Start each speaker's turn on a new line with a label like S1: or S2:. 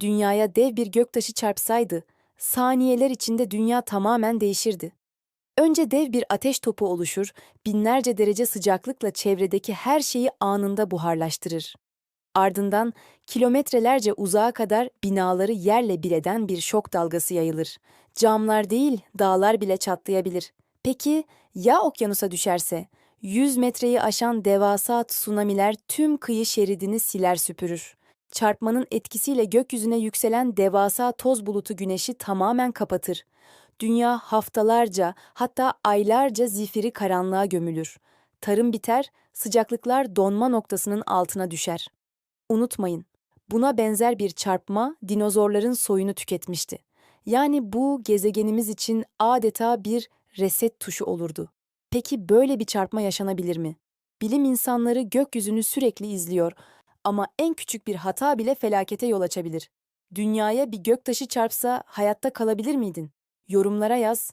S1: Dünyaya dev bir göktaşı çarpsaydı, saniyeler içinde dünya tamamen değişirdi. Önce dev bir ateş topu oluşur, binlerce derece sıcaklıkla çevredeki her şeyi anında buharlaştırır. Ardından kilometrelerce uzağa kadar binaları yerle bir eden bir şok dalgası yayılır. Camlar değil, dağlar bile çatlayabilir. Peki ya okyanusa düşerse? 100 metreyi aşan devasa tsunamiler tüm kıyı şeridini siler süpürür. Çarpmanın etkisiyle gökyüzüne yükselen devasa toz bulutu güneşi tamamen kapatır. Dünya haftalarca hatta aylarca zifiri karanlığa gömülür. Tarım biter, sıcaklıklar donma noktasının altına düşer. Unutmayın, buna benzer bir çarpma dinozorların soyunu tüketmişti. Yani bu gezegenimiz için adeta bir reset tuşu olurdu. Peki böyle bir çarpma yaşanabilir mi? Bilim insanları gökyüzünü sürekli izliyor ama en küçük bir hata bile felakete yol açabilir. Dünyaya bir göktaşı çarpsa hayatta kalabilir miydin? Yorumlara yaz,